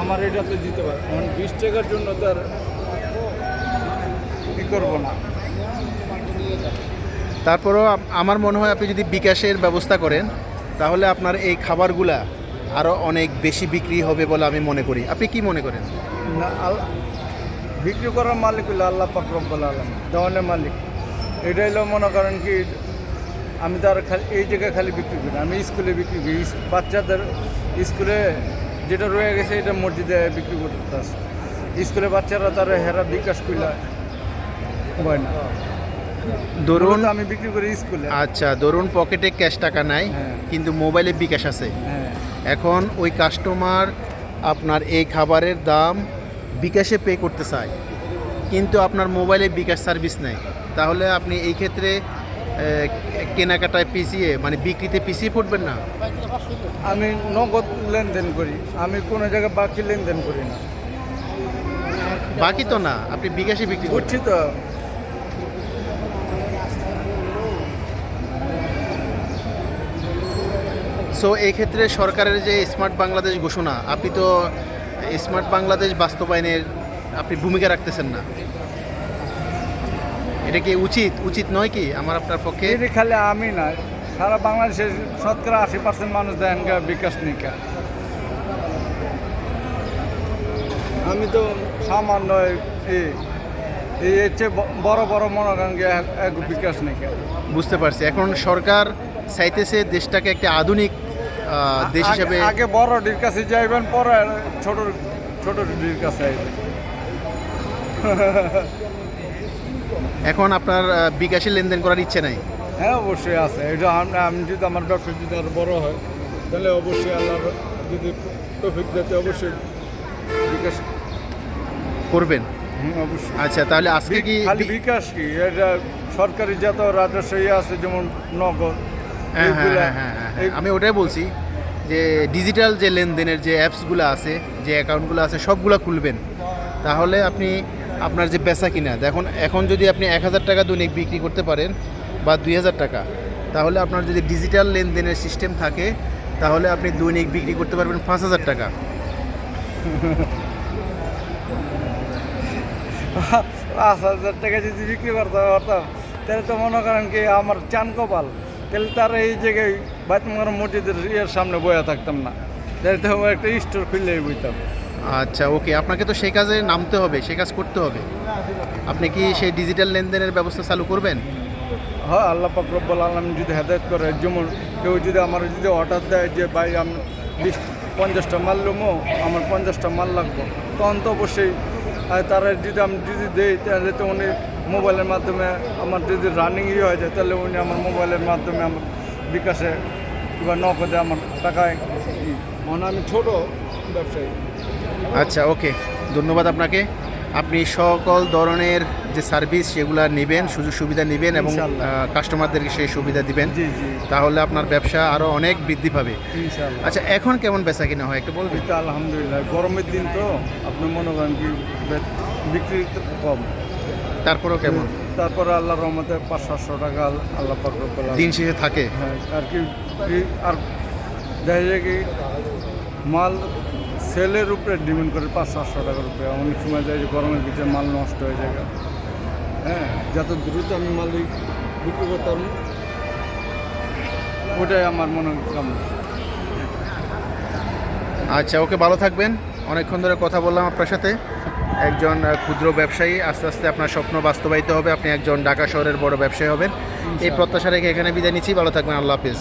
আমার এটা তো দিতে পারে। এখন বিশ টাকার জন্য তার কী করব না। তারপরও আমার মনে হয় আপনি যদি বিকাশের ব্যবস্থা করেন তাহলে আপনার এই খাবারগুলা আরও অনেক বেশি বিক্রি হবে বলে আমি মনে করি। আপনি কি মনে করেন? না আল্লাহ বিক্রি করার মালিক হলো আল্লাহ রব্বুল আলম দেওয়ানের মালিক। এটা হলো মনে করেন কি আমি তো আর খালি এই জায়গায় খালি বিক্রি করি না, আমি স্কুলে বিক্রি করি। বাচ্চাদের স্কুলে যেটা রয়ে গেছে এটা মসজিদে বিক্রি করতে আসে স্কুলে বাচ্চারা তারা হেরা বিকাশ করলে হয় না। ধরুন আমি বিক্রি করি স্কুলে। আচ্ছা ধরুন পকেটে ক্যাশ টাকা নাই হ্যাঁ। কিন্তু মোবাইলে বিকাশ আছে। হ্যাঁ। এখন ওই কাস্টমার আপনার এই খাবারের দাম বিকাশে পে করতে চায় কিন্তু আপনার মোবাইলে বিকাশ সার্ভিস নেই। তাহলে আপনি এই ক্ষেত্রে কেনাকাটায় পিছিয়ে মানে বিক্রিতে পিছিয়ে পড়বেন না? আমি নগদ লেনদেন করি। আমি কোনো জায়গায় বাকি লেনদেন করি না। বাকি তো না আপনি বিকাশে বিক্রি করছি তো সো এই ক্ষেত্রে সরকারের যে স্মার্ট বাংলাদেশ ঘোষণা আপনি তো স্মার্ট বাংলাদেশ বাস্তবায়নের আপনি ভূমিকা রাখতেছেন না। এটা কি উচিত? উচিত নয় কি আমার আপনার পক্ষে? এটি খালি আমি না সারা বাংলাদেশের শতকরা আশি পার্সেন্ট মানুষ দেন বিকাশ নিকা। আমি তো সামান্য এই- এর চেয়ে বড় বড় মনে করেন এক- এক বিকাশ নিকা। বুঝতে পারছি। এখন সরকার চাইতেছে দেশটাকে একটা আধুনিক দেশ আগে- হিসেবে আগে বড় ডির কাছে যাইবেন পরে ছোট ছোট ডির কাছে আইবেন। এখন আপনার বিকাশে লেনদেন করার ইচ্ছে নাই? হ্যাঁ অবশ্যই আছে। এটা আমি আমি যদি আমার ব্যবসা যদি আরও বড় হয় তাহলে অবশ্যই আল্লাহর যদি টফিক দিতে অবশ্যই বিকাশ করবেন? অবশ্যই। আচ্ছা তাহলে আজকে কি খালি বিকাশ কি? এটা সরকারি যত রাজস্ব ইয়ে আছে যেমন নগদ হ্যাঁ হ্যাঁ হ্যাঁ হ্যাঁ হ্যাঁ, হ্যাঁ। আমি ওটাই বলছি যে ডিজিটাল যে লেনদেনের যে অ্যাপসগুলো আছে যে অ্যাকাউন্টগুলো আছে সবগুলো খুলবেন। তাহলে আপনি আপনার যে বেচা কিনা, দেখুন, এখন যদি আপনি এক হাজার টাকা দৈনিক বিক্রি করতে পারেন বা দুই হাজার টাকা, তাহলে আপনার যদি ডিজিটাল লেনদেনের সিস্টেম থাকে, তাহলে আপনি দৈনিক বিক্রি করতে পারবেন পাঁচ হাজার টাকা। পাঁচ হাজার টাকা যদি বিক্রি করতে পারতাম, তাহলে তো মনে করেন কি আমার চান কপাল। তাহলে তার এই জায়গায় বাতমার মসজিদের ইয়ের সামনে বয়া থাকতাম না। আমার একটা স্টোর খুললেই বইতাম আচ্ছা ওকে আপনাকে তো সেই কাজে নামতে হবে সেই কাজ করতে হবে। আপনি কি সেই ডিজিটাল লেনদেনের ব্যবস্থা চালু করবেন? হ্যাঁ আল্লাহ পাক রব্বুল আলম যদি হেদায়ত করে যেমন কেউ যদি আমার যদি অর্ডার দেয় যে ভাই আমি বিশ পঞ্চাশটা মাল লুমো আমার পঞ্চাশটা মাল লাগবো। তখন তো অবশ্যই তারা যদি আমি যদি দেই তাহলে তো উনি মোবাইলের মাধ্যমে আমার যদি রানিং ইয়ে হয়ে যায় তাহলে উনি আমার মোবাইলের মাধ্যমে আমার বিকাশে কিংবা নগদে আমার টাকায়। মানে আমি ছোট ব্যবসায়ী। আচ্ছা ওকে। ধন্যবাদ আপনাকে। আপনি সকল ধরনের যে সার্ভিস সেগুলো নেবেন সুযোগ সুবিধা নেবেন এবং কাস্টমারদেরকে সেই সুবিধা দিবেন জি জি। তাহলে আপনার ব্যবসা আরও অনেক বৃদ্ধি পাবে। আচ্ছা এখন কেমন বেচা কিনা হয় একটু বলবেন? আলহামদুলিল্লাহ গরমের দিন তো আপনি মনে করেন কি বিক্রি তো কম। তারপরেও কেমন? তারপরে আল্লাহ রহমতে পাঁচ সাতশো টাকা আল- আল্লাহ দিন শেষে থাকে? হ্যাঁ আর কি আর দেখা যায় কি মাল সেলের উপরে ডিমান্ড করে পাঁচ সাতশো টাকার উপরে। অনেক সময় যায় যে গরমের ভিতরে মাল নষ্ট হয়ে যায়। হ্যাঁ যত দ্রুত আমি মাল বিক্রি করতাম ওটাই আমার মনে কামনা আচ্ছা ওকে ভালো থাকবেন। অনেকক্ষণ ধরে কথা বললাম আপনার সাথে। একজন ক্ষুদ্র ব্যবসায়ী আস্তে আস্তে আপনার স্বপ্ন বাস্তবায়িত হবে আপনি একজন ঢাকা শহরের বড় ব্যবসায়ী হবেন। এই প্রত্যাশা রেখে এখানে বিদায় নিচ্ছি ভালো থাকবেন আল্লাহ হাফিজ।